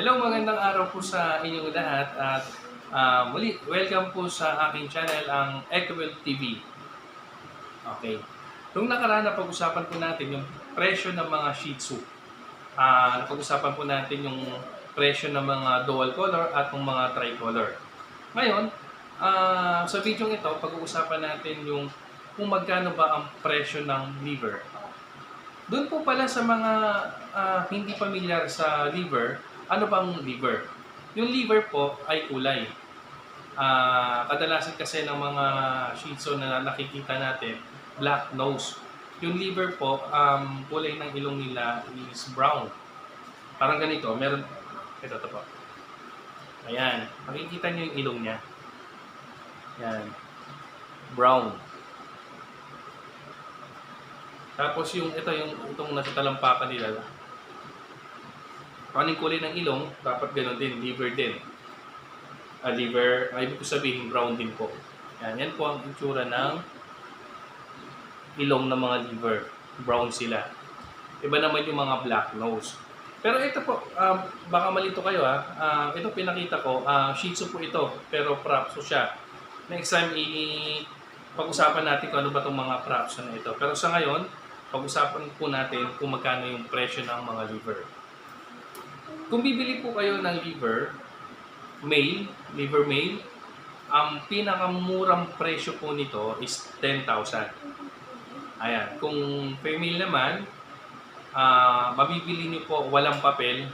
Hello, magandang araw po sa inyong lahat at ah, muli, welcome po sa aking channel, ang Ecowell TV. Okay. Nung nakaraan na pag-usapan po natin yung presyo ng mga Shih Tzu. Ah, napag-usapan po natin yung presyo ng mga dual color at ng mga tricolor. Ngayon, ah, sa video ito, pag-uusapan natin yung kung magkano ba ang presyo ng liver. Doon po pala sa mga ah, hindi pamilyar sa liver, ano bang liver? Yung liver po ay kulay. Ah, kadalasan kasi ng mga Shih Tzu na nakikita natin, black nose. Yung liver po, um, kulay ng ilong nila is brown. Parang ganito, meron, ito to po. Ayan, makikita nyo yung ilong niya. Ayan, brown. Tapos yung ito yung itong nasa talampakan nila. Anong kulay ng ilong, dapat ganoon din, liver din. Ah, liver, ay ibig ko sabihin brown din po. Yan, yan po ang itsura ng ilong ng mga liver. Brown sila. Iba naman yung mga black nose. Pero ito po, um, baka malito kayo ha. Ah, ito pinakita ko, ah, Shih Tzu po ito, pero props siya. Next time, i- pag-usapan natin kung ano ba itong mga props na ito. Pero sa ngayon, pag-usapan po natin kung magkano yung presyo ng mga liver. Kung bibili po kayo ng liver, male, liver male, ang pinakamurang presyo po nito is 10,000. Ayan. Kung female naman, ah mabibili niyo po walang papel,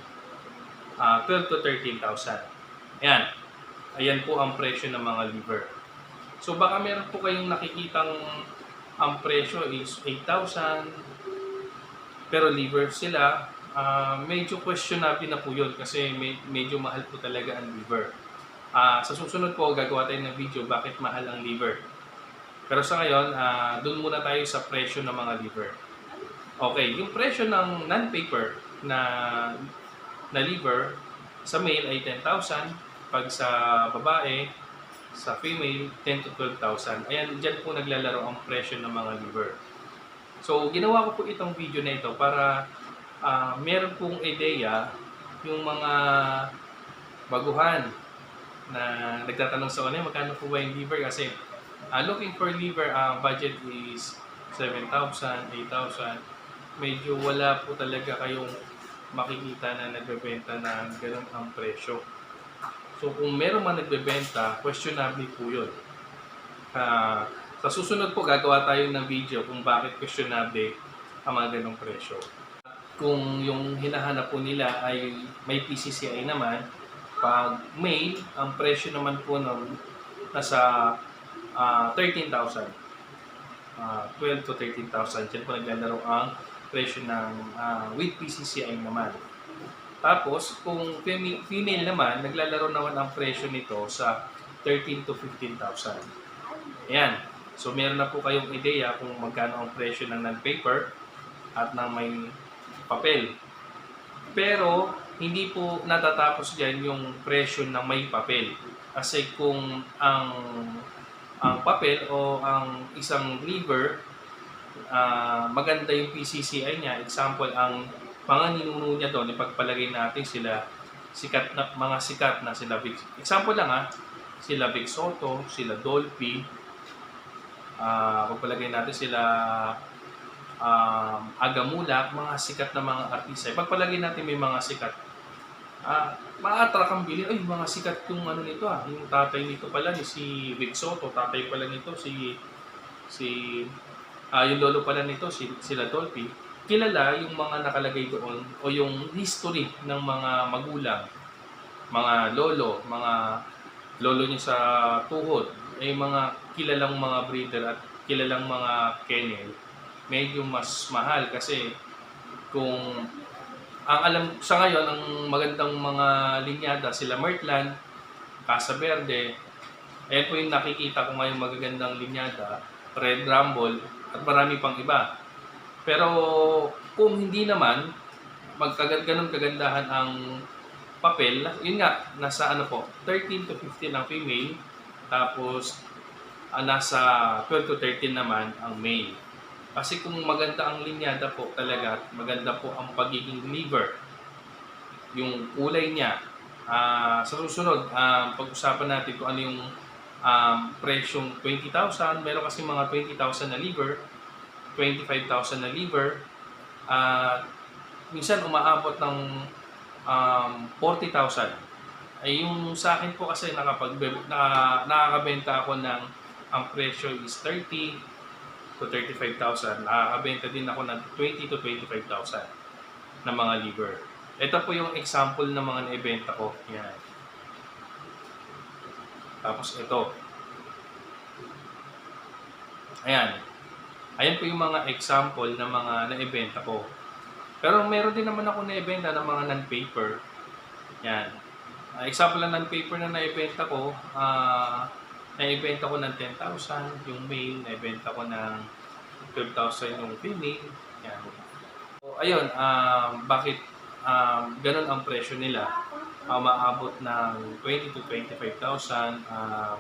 ah 12 to 13,000. Ayan. Ayan po ang presyo ng mga liver. So baka meron po kayong nakikitang ang presyo is 8,000 pero liver sila ah, medyo questionable na po yun kasi me- medyo mahal po talaga ang liver. Ah, sa susunod po gagawa tayo ng video bakit mahal ang liver. Pero sa ngayon, ah, doon muna tayo sa presyo ng mga liver. Okay, yung presyo ng non-paper na na liver sa male ay 10,000, pag sa babae sa female 10 to 12,000. Ayan, diyan po naglalaro ang presyo ng mga liver. So, ginawa ko po itong video na ito para ah, meron pong ideya yung mga baguhan na nagtatanong sa kanila magkano po ba yung liver kasi ah, looking for liver ang budget is 7,000, 8,000 medyo wala po talaga kayong makikita na nagbebenta na ganun ang presyo. So kung meron man nagbebenta, questionable po yun. Ah, sa susunod po gagawa tayo ng video kung bakit questionable ang mga ganong presyo. Kung yung hinahanap po nila ay may PCCI naman, pag male, ang presyo naman po nun nasa ah, 13,000. Ah, 12 to 13,000. Diyan po naglalaro ang presyo ng ah, with PCCI naman. Tapos, kung female naman, naglalaro naman ang presyo nito sa 13 to 15,000. Ayan. So, meron na po kayong ideya kung magkano ang presyo ng non-paper at ng may papel. Pero, hindi po natatapos dyan yung presyo ng may papel. Kasi kung ang ang papel o ang isang liver ah, maganda yung PCCI niya. Example, ang mga ninuno niya doon, ipagpalagay natin sila sikat na mga sikat na sila Vic. Example lang ha, sila Vic Soto, sila Dolphy, ah pagpalagay natin sila um, Agamulak, mga sikat na mga artista. Pagpalagay natin may mga sikat. Ah, ma-attract ang bilhin. Ay, mga sikat yung ano nito ah. Yung tatay nito pala ni si Vic Soto, tatay pala nito si si ah yung lolo pala nito si sila Dolphy. Kilala yung mga nakalagay doon o yung history ng mga magulang, mga lolo, mga lolo niya sa tuhod, ay mga kilalang mga breeder at kilalang mga kennel, medyo mas mahal kasi kung ang alam sa ngayon ang magandang mga linyada sila Mertland, Casa Verde, ayan po yung nakikita ko ngayon magagandang linyada, Red Rumble, at marami pang iba. Pero kung hindi naman, magkaganon kagandahan ang papel, yun nga, nasa ano po, 13 to 15 ang female, tapos ah, nasa 12 to 13 naman ang male. Kasi kung maganda ang linyada po talaga, at maganda po ang pagiging liver yung kulay niya. Ah, sa susunod, ah, pag-usapan natin kung ano yung um, presyong 20,000. Meron kasi mga 20,000 na liver, 25,000 na liver, at minsan umaabot ng um, 40,000. Ay yung sa akin po kasi nakapag naka, nakakabenta ako ng ang presyo is 30 to 35,000. Nakakabenta din ako ng 20 to 25,000 na mga liver. Ito po yung example ng mga naibenta ko. Yan. Tapos ito. Ayan. Ayan po yung mga example ng mga naibenta ko. Pero meron din naman ako naibenta ng mga non-paper. Yan. Ah, example ng non-paper na naibenta ko, ah naibenta ko ng 10,000 yung male, naibenta ko ng 12,000 yung female. Yan. So, ayun, um, bakit um, ganun ang presyo nila? Uh, maabot ng 20 to 25,000, uh,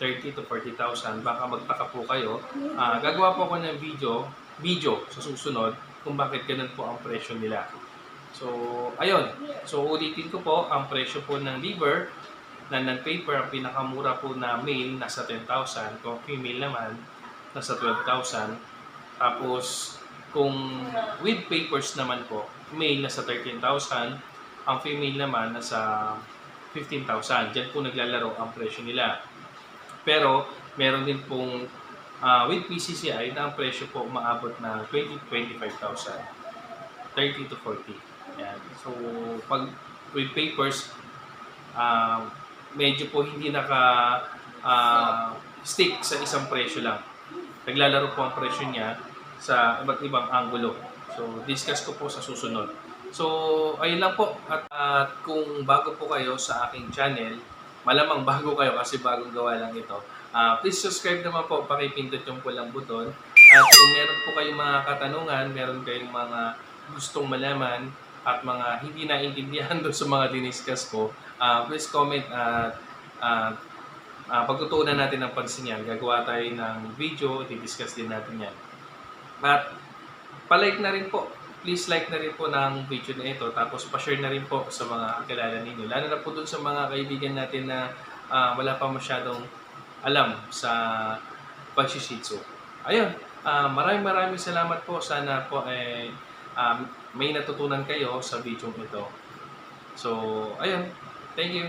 30 to 40,000. Baka magtaka po kayo. Ah, gagawa po ako ng video, video sa susunod kung bakit ganun po ang presyo nila. So, ayun. So, ulitin ko po, ang presyo po ng liver na non-paper, ang pinakamura po na male, nasa 10,000. Kung female naman, nasa 12,000. Tapos, kung with papers naman po, male nasa 13,000, ang female naman nasa 15,000. Diyan po naglalaro ang presyo nila. Pero, meron din pong ah, with PCCI na ang presyo po umaabot na 20 25,000. 30 to 40. Yan. So, pag with papers, ah, medyo po hindi naka ah, stick sa isang presyo lang. Naglalaro po ang presyo niya sa iba't ibang anggulo. So, discuss ko po sa susunod. So, ayun lang po. At, at kung bago po kayo sa aking channel, malamang bago kayo kasi bagong gawa lang ito. Ah, please subscribe naman po, pakipindot yung pulang buton. At kung meron po kayong mga katanungan, meron kayong mga gustong malaman at mga hindi naintindihan doon sa mga diniscuss ko, ah, please comment at ah, ah, pagtutuunan natin ng pansin yan. Gagawa tayo ng video, i-discuss din natin yan. At palike na rin po. Please like na rin po ng video na ito. Tapos pa-share na rin po sa mga kilala ninyo. Lalo na po dun sa mga kaibigan natin na ah, wala pa masyadong alam sa pagsishitsu. Ayun, ah, maraming maraming salamat po. Sana po eh, um, may natutunan kayo sa video ito. So, ayun. Thank you.